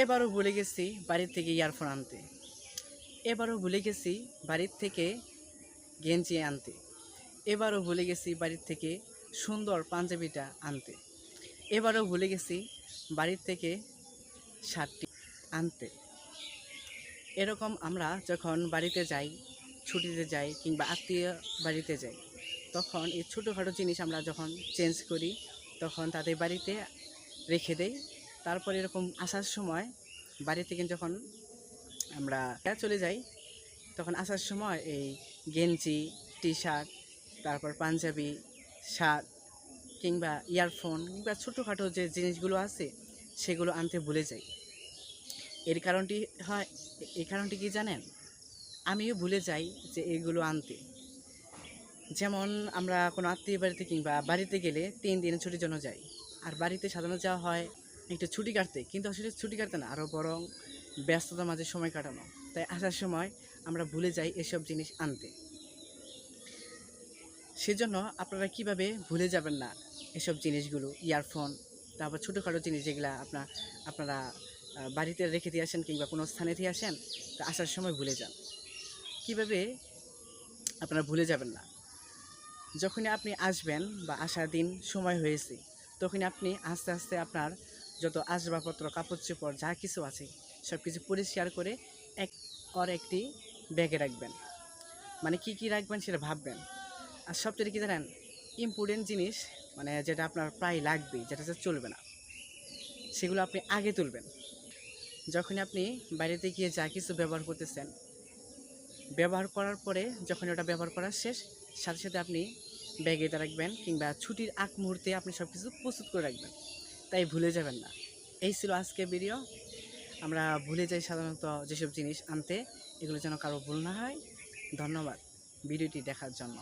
এবারও ভুলে গেছি বাড়ির থেকে ইয়ারফোন আনতে। এবারও ভুলে গেছি বাড়ির থেকে গেঞ্জি আনতে। এবারও ভুলে গেছি বাড়ির থেকে সুন্দর পাঞ্জাবিটা আনতে। এবারও ভুলে গেছি বাড়ির থেকে শার্টটি আনতে। এরকম আমরা যখন বাড়িতে যাই, ছুটিতে যাই কিংবা আত্মীয় বাড়িতে যাই, তখন এই ছোটোখাটো জিনিস আমরা যখন চেঞ্জ করি, তখন তাদের বাড়িতে রেখে দেই। তারপর এরকম আসার সময় বাড়ি থেকে যখন আমরা চলে যাই, তখন আসার সময় এই গেঞ্জি টি শার্ট তারপর পাঞ্জাবি, শার্ট কিংবা ইয়ারফোন কিংবা ছোটোখাটো যে জিনিসগুলো আছে, সেগুলো আনতে ভুলে যাই। এর কারণটি হয় এই কারণটি কি জানেন? আমিও ভুলে যাই যে এগুলো আনতে। যেমন আমরা কোনো আত্মীয় বাড়িতে কিংবা বাড়িতে গেলে তিন দিনের ছুটির জন্য যাই। আর বাড়িতে সাধারণত যাওয়া হয় একটু ছুটি কাটতে, কিন্তু আসলে ছুটি কাটতে না আরও বরং ব্যস্ততার মাঝে সময় কাটানো। তাই আসার সময় আমরা ভুলে যাই এসব জিনিস আনতে। সেজন্য আপনারা কীভাবে ভুলে যাবেন না এসব জিনিসগুলো? ইয়ারফোন, তারপর ছোটোখাটো জিনিস যেগুলো আপনার আপনারা বাড়িতে রেখে দিয়ে আসেন কিংবা কোনো স্থানে দিয়ে আসেন, তা আসার সময় ভুলে যান। কীভাবে আপনারা ভুলে যাবেন না? যখনই আপনি আসবেন বা আসার দিন সময় হয়েছে, তখনই আপনি আস্তে আস্তে আপনার যত আসবাবপত্র, কাপড় চোপড়, যা কিছু আছে সব কিছু পরিষ্কার করে এক অর একটি ব্যাগে রাখবেন। মানে কি কি রাখবেন সেটা ভাববেন। আর সবচেয়ে কি জানেন ইম্পর্টেন্ট জিনিস মানে যেটা আপনার প্রায় লাগবে যেটা চলবে না, সেগুলো আপনি আগে তুলবেন। যখন আপনি বাড়িতে গিয়ে যা কিছু ব্যবহার করতেছেন, ব্যবহার করার পরে যখন ওটা ব্যবহার করা শেষ, সাথে সাথে আপনি ব্যাগে রাখবেন কিংবা ছুটির আগ মুহূর্তে আপনি সব কিছু প্রস্তুত করে রাখবেন। তাই ভুলে যাবেন না। এই ছিল আজকে ভিডিও আমরা ভুলে যাই সাধারণত যেসব জিনিস আনতে, এগুলো যেন কারও ভুল না হয়। ধন্যবাদ। ভিডিওটি দেখার জন্য।